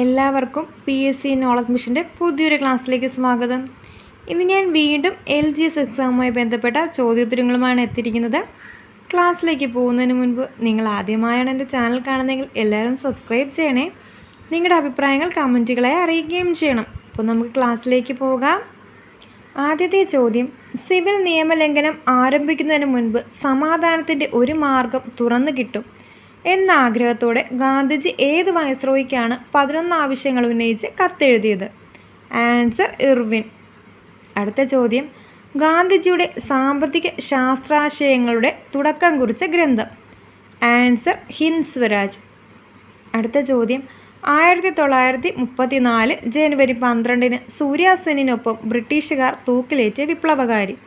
എല്ലാവർക്കും P S C knowledge മിഷന്റെ പുതിയൊരു ക്ലാസ്സിലേക്ക് സ്വാഗതം. ഇന്ന് ഞാൻ വീണ്ടും എൽ ജി എസ് എക്സാമുമായി ബന്ധപ്പെട്ട ചോദ്യോത്തരങ്ങളുമാണ് എത്തിയിരിക്കുന്നത്. ക്ലാസ്സിലേക്ക് പോകുന്നതിന് മുൻപ് നിങ്ങൾ ആദ്യമായാണ് എന്റെ ചാനൽ കാണുന്നതെങ്കിൽ എല്ലാവരും സബ്സ്ക്രൈബ് ചെയ്യണേ. നിങ്ങളുടെ അഭിപ്രായങ്ങൾ കമന്റുകളായി അറിയിക്കുകയും ചെയ്യണം. അപ്പോൾ നമുക്ക് ക്ലാസ്സിലേക്ക് പോകാം. ആദ്യത്തെ ചോദ്യം സിവിൽ നിയമലംഘനം ആരംഭിക്കുന്നതിന് മുൻപ് സമാധാനത്തിന്റെ ഒരു മാർഗം തുറന്നു കിട്ടും. എന്ന ആഗ്രഹത്തോടെ ഗാന്ധിജി ഏത് വയസ്രോയിക്കാണ് പതിനൊന്ന് ആവശ്യങ്ങൾ ഉന്നയിച്ച് കത്തെഴുതിയത്? Answer Irwin. അടുത്ത ചോദ്യം. ഗാന്ധിജിയുടെ സാമ്പത്തിക ശാസ്ത്രാശയങ്ങളുടെ തുടക്കം കുറിച്ച ഗ്രന്ഥം. ആൻസർ ഹിൻസ്വരാജ്. സ്വരാജ് അടുത്ത ചോദ്യം. ആയിരത്തി തൊള്ളായിരത്തി മുപ്പത്തി നാല് ജനുവരി പന്ത്രണ്ടിന് സൂര്യാസെനിനൊപ്പം ബ്രിട്ടീഷുകാർ തൂക്കിലേറ്റിയ വിപ്ലവകാരി.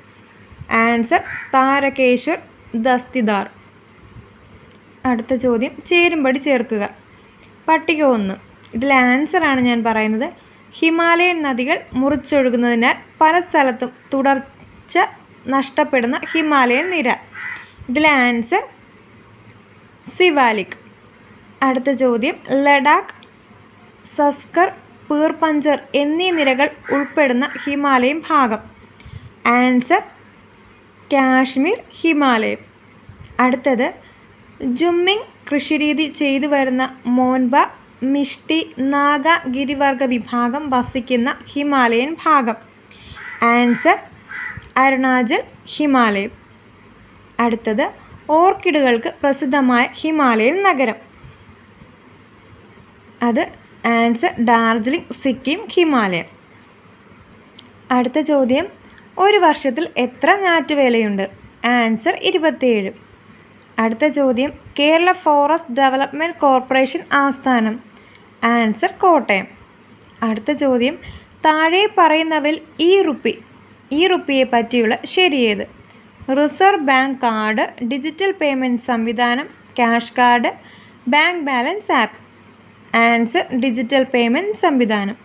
ആൻസർ താരകേശ്വർ ദസ്തിദാർ. അടുത്ത ചോദ്യം ചേരുംപടി ചേർക്കുക. പട്ടിക ഒന്ന്. ഇതിൽ ആൻസറാണ് ഞാൻ പറയുന്നത്. ഹിമാലയൻ നദികൾ മുറിച്ചൊഴുകുന്നതിനാൽ പല സ്ഥലത്തും തുടർച്ച നഷ്ടപ്പെടുന്ന ഹിമാലയൻ നിര. ഇതിലെ ആൻസർ സിവാലിക്. അടുത്ത ചോദ്യം ലഡാക്ക് സസ്കർ പീർ പഞ്ചർ എന്നീ നിരകൾ ഉൾപ്പെടുന്ന ഹിമാലയൻ ഭാഗം. ആൻസർ കാശ്മീർ ഹിമാലയം. അടുത്തത് ജുമ്മിങ് കൃഷിരീതി ചെയ്തു വരുന്ന മോൻബ മിഷ്ടി നാഗ ഗിരിവർഗ വിഭാഗം വസിക്കുന്ന ഹിമാലയൻ ഭാഗം. ആൻസർ അരുണാചൽ ഹിമാലയം. അടുത്തത് ഓർക്കിഡുകൾക്ക് പ്രസിദ്ധമായ ഹിമാലയൻ നഗരം. അത് ആൻസർ ഡാർജിലിംഗ് സിക്കിം ഹിമാലയം. അടുത്ത ചോദ്യം ഒരു വർഷത്തിൽ എത്ര ഞാറ്റുവേലയുണ്ട് ആൻസർ ഇരുപത്തിയേഴ്. അടുത്ത ചോദ്യം. കേരള ഫോറസ്റ്റ് ഡെവലപ്മെന്റ് കോർപ്പറേഷൻ ആസ്ഥാനം. ആൻസർ കോട്ടയം. അടുത്ത ചോദ്യം. താഴെ പറയുന്നവൽ ഈ റുപ്പി ഈ റുപ്പിയെ പറ്റിയുള്ള ശരിയേത് reserve bank card digital payment സംവിധാനം cash card bank balance app. Answer digital payment സംവിധാനം.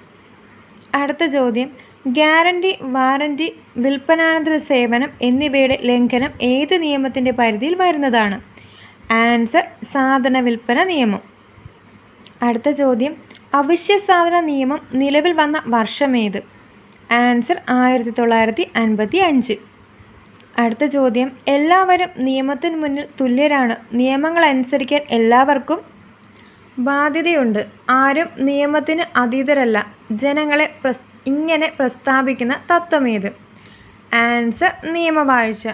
അടുത്ത ചോദ്യം. ഗ്യാരണ്ടി വാറണ്ടി വിൽപ്പനാനന്തര സേവനം എന്നിവയുടെ ലംഘനം ഏത് നിയമത്തിന്റെ പരിധിയിൽ വരുന്നതാണ്? ആൻസർ സാധന വിൽപ്പന നിയമം. അടുത്ത ചോദ്യം അവശ്യ സാധന നിയമം നിലവിൽ വന്ന വർഷമേത് ആൻസർ ആയിരത്തി തൊള്ളായിരത്തി അൻപത്തി അഞ്ച് അടുത്ത ചോദ്യം എല്ലാവരും നിയമത്തിന് മുന്നിൽ തുല്യരാണ്. നിയമങ്ങൾ അനുസരിക്കാൻ എല്ലാവർക്കും ബാധ്യതയുണ്ട്. ആരും നിയമത്തിന് അതീതരല്ല. ജനങ്ങളെ പ്രസ് ഇങ്ങനെ പ്രസ്താവിക്കുന്ന തത്വമേത് ആൻസർ നിയമവാഴ്ച.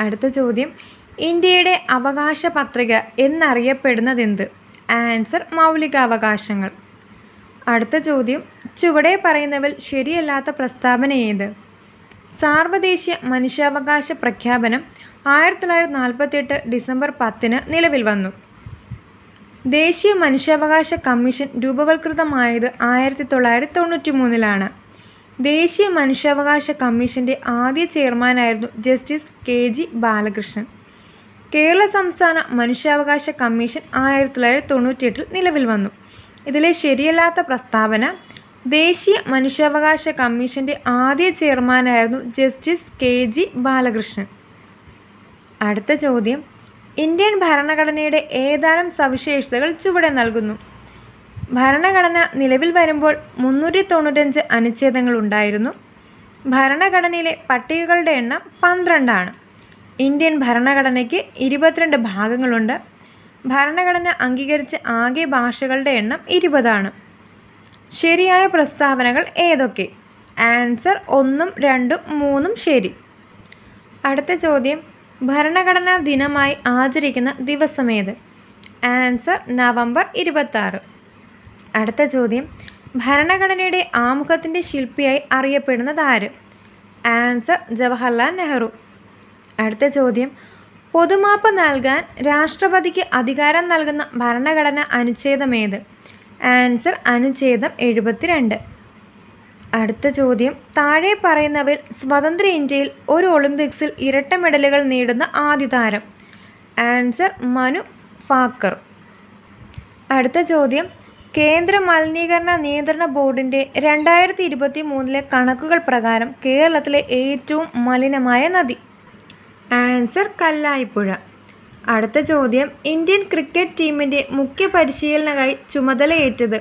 അടുത്ത ചോദ്യം ഇന്ത്യയുടെ അവകാശ പത്രിക എന്നറിയപ്പെടുന്നതെന്ത്? ആൻസർ മൗലികാവകാശങ്ങൾ. അടുത്ത ചോദ്യം ചുവടെ പറയുന്നവൽ ശരിയല്ലാത്ത പ്രസ്താവന ഏത്? സാർവദേശീയ മനുഷ്യാവകാശ പ്രഖ്യാപനം ആയിരത്തി തൊള്ളായിരത്തി നാൽപ്പത്തെട്ട് ഡിസംബർ പത്തിന് നിലവിൽ വന്നു. ദേശീയ മനുഷ്യാവകാശ കമ്മീഷൻ രൂപവൽകൃതമായത് ആയിരത്തി തൊള്ളായിരത്തി തൊണ്ണൂറ്റി മൂന്നിലാണ് ദേശീയ മനുഷ്യാവകാശ കമ്മീഷന്റെ ആദ്യ ചെയർമാനായിരുന്നു justice K G Balakrishnan. Kerala സംസ്ഥാന മനുഷ്യാവകാശ കമ്മീഷൻ ആയിരത്തി തൊള്ളായിരത്തി തൊണ്ണൂറ്റിയെട്ടിൽ നിലവിൽ വന്നു. ഇതിലെ ശരിയല്ലാത്ത പ്രസ്താവന ദേശീയ മനുഷ്യാവകാശ കമ്മീഷന്റെ ആദ്യ ചെയർമാനായിരുന്നു ജസ്റ്റിസ് കെ ജി ബാലകൃഷ്ണൻ. അടുത്ത ചോദ്യം ഇന്ത്യൻ ഭരണഘടനയുടെ ഏതാനും സവിശേഷതകൾ ചുവടെ നൽകുന്നു. ഭരണഘടന നിലവിൽ വരുമ്പോൾ മുന്നൂറ്റി തൊണ്ണൂറ്റഞ്ച് അനുച്ഛേദങ്ങൾ ഉണ്ടായിരുന്നു. ഭരണഘടനയിലെ പട്ടികകളുടെ എണ്ണം പന്ത്രണ്ടാണ്. ഇന്ത്യൻ ഭരണഘടനയ്ക്ക് ഇരുപത്തിരണ്ട് ഭാഗങ്ങളുണ്ട്. ഭരണഘടന അംഗീകരിച്ച ആകെ ഭാഷകളുടെ എണ്ണം ഇരുപതാണ്. ശരിയായ പ്രസ്താവനകൾ ഏതൊക്കെ? ആൻസർ ഒന്നും രണ്ടും മൂന്നും ശരി. അടുത്ത ചോദ്യം. ഭരണഘടനാ ദിനമായി ആചരിക്കുന്ന ദിവസമേത്? ആൻസർ നവംബർ ഇരുപത്താറ്. അടുത്ത ചോദ്യം. ഭരണഘടനയുടെ ആമുഖത്തിന്റെ ശില്പിയായി അറിയപ്പെടുന്നത് ആര്? ആൻസർ ജവഹർലാൽ നെഹ്റു. അടുത്ത ചോദ്യം. പൊതുമാപ്പ് നൽകാൻ രാഷ്ട്രപതിക്ക് അധികാരം നൽകുന്ന ഭരണഘടന അനുച്ഛേദമേത്? ആൻസർ അനുച്ഛേദം എഴുപത്തിരണ്ട്. അടുത്ത ചോദ്യം. താഴെ പറയുന്നവയിൽ സ്വതന്ത്ര ഇന്ത്യയിൽ ഒരു ഒളിമ്പിക്സിൽ ഇരട്ട മെഡലുകൾ നേടുന്ന ആദ്യ താരം. ആൻസർ മനു ഫാക്കർ. അടുത്ത ചോദ്യം. കേന്ദ്ര മലിനീകരണ നിയന്ത്രണ ബോർഡിന്റെ രണ്ടായിരത്തി ഇരുപത്തി മൂന്നിലെ കണക്കുകൾ പ്രകാരം കേരളത്തിലെ ഏറ്റവും മലിനമായ നദി. ആൻസർ കല്ലായിപ്പുഴ. അടുത്ത ചോദ്യം. ഇന്ത്യൻ ക്രിക്കറ്റ് ടീമിന്റെ മുഖ്യ പരിശീലനകായി ചുമതലയേറ്റത്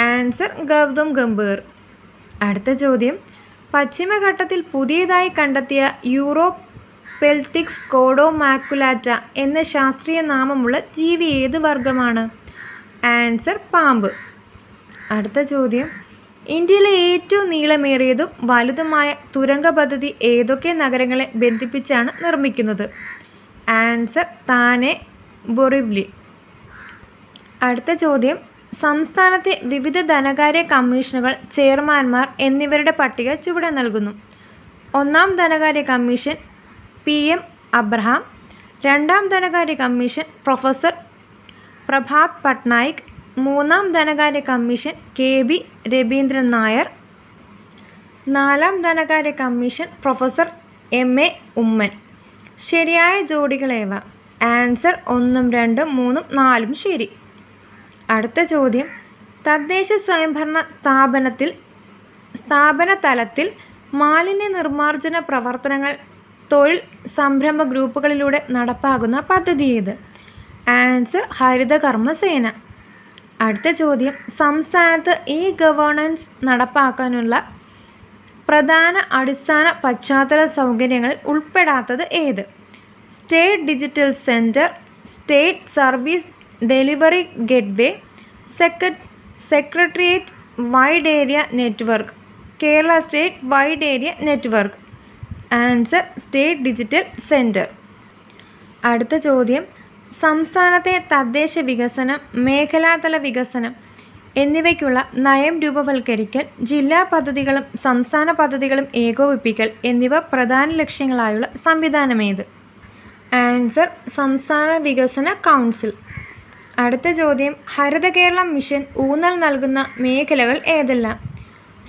ആൻസർ ഗൗതം ഗംഭീർ. അടുത്ത ചോദ്യം. പശ്ചിമഘട്ടത്തിൽ പുതിയതായി കണ്ടെത്തിയ യൂറോപ്പ് പെൽത്തിക്സ് കോഡോമാക്കുലാറ്റ എന്ന ശാസ്ത്രീയ നാമമുള്ള ജീവി ഏത് വർഗമാണ്? ആൻസർ പാമ്പ്. അടുത്ത ചോദ്യം. ഇന്ത്യയിലെ ഏറ്റവും നീളമേറിയതും വലുതുമായ തുരങ്ക പദ്ധതി ഏതൊക്കെ നഗരങ്ങളെ ബന്ധിപ്പിച്ചാണ് നിർമ്മിക്കുന്നത്? ആൻസർ താനെ ബൊറിവ്ലി. അടുത്ത ചോദ്യം. സംസ്ഥാനത്തെ വിവിധ ധനകാര്യ കമ്മീഷനുകൾ ചെയർമാൻമാർ എന്നിവരുടെ പട്ടിക ചുവടെ നൽകുന്നു. ഒന്നാം ധനകാര്യ കമ്മീഷൻ പി എം അബ്രഹാം രണ്ടാം ധനകാര്യ കമ്മീഷൻ പ്രൊഫസർ പ്രഭാത് പട്നായിക് മൂന്നാം ധനകാര്യ commission K B Raveendran Nair നാലാം ധനകാര്യ commission professor M A Oommen. ശരിയായ ജോഡികളേവ? ആൻസർ ഒന്നും രണ്ടും മൂന്നും നാലും ശരി. അടുത്ത ചോദ്യം. തദ്ദേശ സ്വയംഭരണ സ്ഥാപനത്തിൽ സ്ഥാപന തലത്തിൽ മാലിന്യ നിർമ്മാർജന പ്രവർത്തനങ്ങൾ തൊഴിൽ സംരംഭ ഗ്രൂപ്പുകളിലൂടെ നടപ്പാകുന്ന പദ്ധതി ഏത്? ആൻസർ ഹരിതകർമ്മസേന. അടുത്ത ചോദ്യം. സംസ്ഥാനത്ത് ഇ ഗവേണൻസ് നടപ്പാക്കാനുള്ള പ്രധാന അടിസ്ഥാന പശ്ചാത്തല സൗകര്യങ്ങളിൽ ഉൾപ്പെടാത്തത് ഏത്? State digital centre state service delivery gateway സെക്ര secretariat wide area network Kerala state wide area network answer state digital centre. അടുത്ത ചോദ്യം സംസ്ഥാനത്തെ തദ്ദേശ വികസനം മേഖലാതല വികസനം എന്നിവയ്ക്കുള്ള നയം രൂപവൽക്കരിക്കൽ ജില്ലാ പദ്ധതികളും സംസ്ഥാന പദ്ധതികളും ഏകോപിപ്പിക്കൽ എന്നിവ പ്രധാന ലക്ഷ്യങ്ങളായുള്ള സംവിധാനമേത്? ആൻസർ സംസ്ഥാന വികസന കൗൺസിൽ. അടുത്ത ചോദ്യം ഹരിത കേരളം മിഷൻ ഊന്നൽ നൽകുന്ന മേഖലകൾ ഏതെല്ലാം?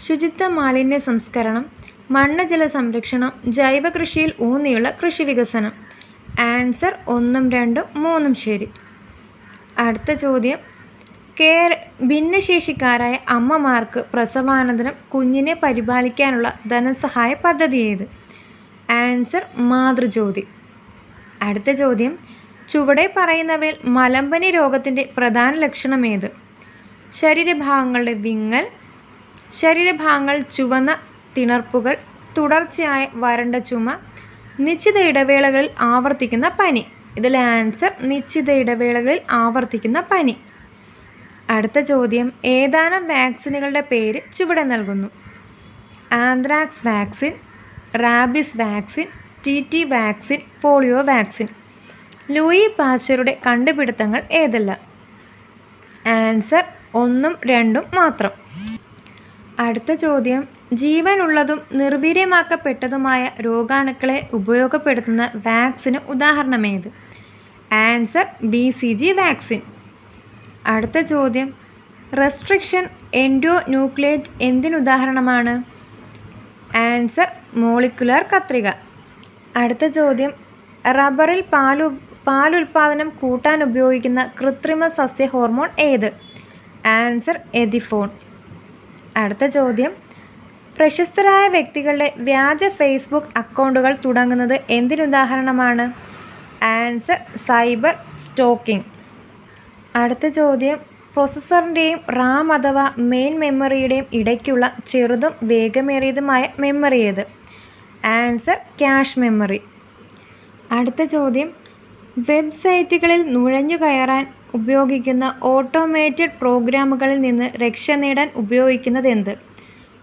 ശുചിത്വ മാലിന്യ സംസ്കരണം മണ്ണ് ജല സംരക്ഷണം ജൈവ കൃഷിയിൽ ഊന്നിയുള്ള കൃഷി വികസനം. ആൻസർ ഒന്നും രണ്ടും മൂന്നും ശരി. അടുത്ത ചോദ്യം കേര ഭിന്നശേഷിക്കാരായ അമ്മമാർക്ക് പ്രസവാനന്തരം കുഞ്ഞിനെ പരിപാലിക്കാനുള്ള ധനസഹായ പദ്ധതി ഏത്? ആൻസർ മാതൃജ്യോതി. അടുത്ത ചോദ്യം ചുവടെ പറയുന്നവയിൽ മലമ്പനി രോഗത്തിന്റെ പ്രധാന ലക്ഷണം ഏത്? ശരീരഭാഗങ്ങളുടെ വിങ്ങൽ ശരീരഭാഗങ്ങൾ ചുവന്ന തിണർപ്പുകൾ തുടർച്ചയായ വരണ്ട ചുമ നിശ്ചിത ഇടവേളകളിൽ ആവർത്തിക്കുന്ന പനി. ഇതിലെ ആൻസർ നിശ്ചിത ഇടവേളകളിൽ ആവർത്തിക്കുന്ന പനി. അടുത്ത ചോദ്യം ഏതാനും വാക്സിനുകളുടെ പേര് ചുവടെ നൽകുന്നു. Anthrax vaccine rabies vaccine T T vaccine polio vaccine. Louis പാച്ചറുടെ കണ്ടുപിടുത്തങ്ങൾ ഏതെല്ലാം? ആൻസർ ഒന്നും രണ്ടും മാത്രം. അടുത്ത ചോദ്യം. ജീവനുള്ളതും നിർവീര്യമാക്കപ്പെട്ടതുമായ രോഗാണുക്കളെ ഉപയോഗപ്പെടുത്തുന്ന വാക്സിന് ഉദാഹരണമേത്? Answer B C G vaccine. അടുത്ത ചോദ്യം. റെസ്ട്രിക്ഷൻ എൻഡോ ന്യൂക്ലിയേറ്റ് എന്തിനുദാഹരണമാണ്? ആൻസർ മോളിക്കുലർ കത്രിക. അടുത്ത ചോദ്യം. റബ്ബറിൽ പാലു പാലുൽപാദനം കൂട്ടാൻ ഉപയോഗിക്കുന്ന കൃത്രിമ സസ്യ ഹോർമോൺ ഏത്? Answer ethephon. അടുത്ത ചോദ്യം. പ്രശസ്തരായ വ്യക്തികളുടെ വ്യാജ ഫേസ്ബുക്ക് അക്കൗണ്ടുകൾ തുടങ്ങുന്നത് എന്തിനുദാഹരണമാണ്? Answer cyber stocking. അടുത്ത ചോദ്യം. പ്രോസസ്സറിന്റെയും റാം അഥവാ മെയിൻ മെമ്മറിയുടെയും ഇടയ്ക്കുള്ള ചെറുതും വേഗമേറിയതുമായ മെമ്മറി ഏത്? Answer cache memory. അടുത്ത ചോദ്യം. വെബ്സൈറ്റുകളിൽ നുഴഞ്ഞു കയറാൻ ഉപയോഗിക്കുന്ന ഓട്ടോമേറ്റഡ് പ്രോഗ്രാമുകളിൽ നിന്ന് രക്ഷ നേടാൻ ഉപയോഗിക്കുന്നത് എന്ത്?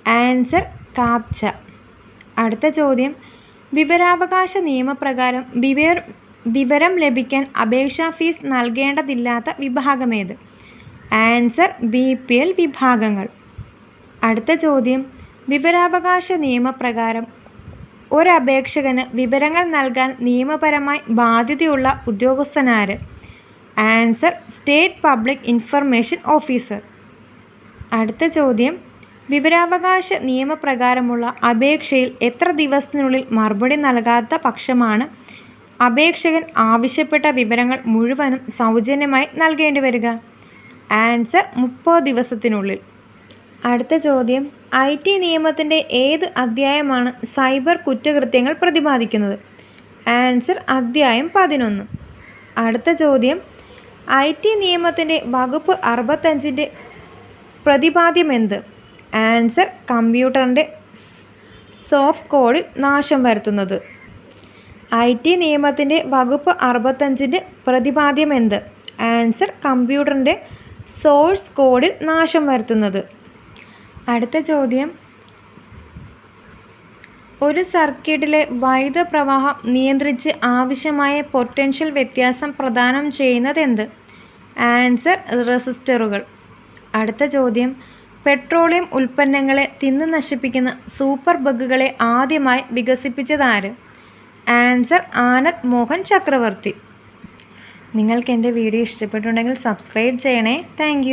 ആൻസർ കാപ്ച അടുത്ത ചോദ്യം. വിവരാവകാശ നിയമപ്രകാരം വിവർ വിവരം ലഭിക്കാൻ അപേക്ഷാ ഫീസ് നൽകേണ്ടതില്ലാത്ത വിഭാഗമേത് ആൻസർ ബി പി എൽ വിഭാഗങ്ങൾ. അടുത്ത ചോദ്യം. വിവരാവകാശ നിയമപ്രകാരം ഒരപേക്ഷകന് വിവരങ്ങൾ നൽകാൻ നിയമപരമായി ബാധ്യതയുള്ള ഉദ്യോഗസ്ഥനാര്? Answer state public information officer. അടുത്ത ചോദ്യം. വിവരാവകാശ നിയമപ്രകാരമുള്ള അപേക്ഷയിൽ എത്ര ദിവസത്തിനുള്ളിൽ മറുപടി നൽകാത്ത പക്ഷമാണ് അപേക്ഷകൻ ആവശ്യപ്പെട്ട വിവരങ്ങൾ മുഴുവനും സൗജന്യമായി നൽകേണ്ടി വരിക? ആൻസർ മുപ്പത് ദിവസത്തിനുള്ളിൽ. അടുത്ത ചോദ്യം. ഐ ടി നിയമത്തിന്റെ ഏത് അധ്യായമാണ് സൈബർ കുറ്റകൃത്യങ്ങൾ പ്രതിപാദിക്കുന്നത്? ആൻസർ അധ്യായം പതിനൊന്ന്. അടുത്ത ചോദ്യം. ഐ ടി നിയമത്തിന്റെ വകുപ്പ് അറുപത്തഞ്ചിന്റെ പ്രതിപാദ്യം എന്ത്? ആൻസർ കമ്പ്യൂട്ടറിന്റെ സോഫ്റ്റ് കോഡിൽ നാശം വരുത്തുന്നത്. ഐ ടി നിയമത്തിന്റെ വകുപ്പ് അറുപത്തഞ്ചിന്റെ പ്രതിപാദ്യം എന്ത്? ആൻസർ കമ്പ്യൂട്ടറിന്റെ സോഴ്സ് കോഡിൽ നാശം വരുത്തുന്നത്. അടുത്ത ചോദ്യം. ഒരു സർക്യൂട്ടിലെ വൈദ്യുത പ്രവാഹം നിയന്ത്രിച്ച് ആവശ്യമായ പൊട്ടൻഷ്യൽ വ്യത്യാസം പ്രദാനം ചെയ്യുന്നത് എന്ത് ആൻസർ റെസിസ്റ്ററുകൾ. അടുത്ത ചോദ്യം. പെട്രോളിയം ഉൽപ്പന്നങ്ങളെ തിന്നു നശിപ്പിക്കുന്ന സൂപ്പർ ബഗുകളെ ആദ്യമായി വികസിപ്പിച്ചതാര് ആൻസർ ആനന്ദ് മോഹൻ ചക്രവർത്തി. നിങ്ങൾക്ക് എന്റെ വീഡിയോ ഇഷ്ടപ്പെട്ടുണ്ടെങ്കിൽ സബ്സ്ക്രൈബ് ചെയ്യണേ. താങ്ക്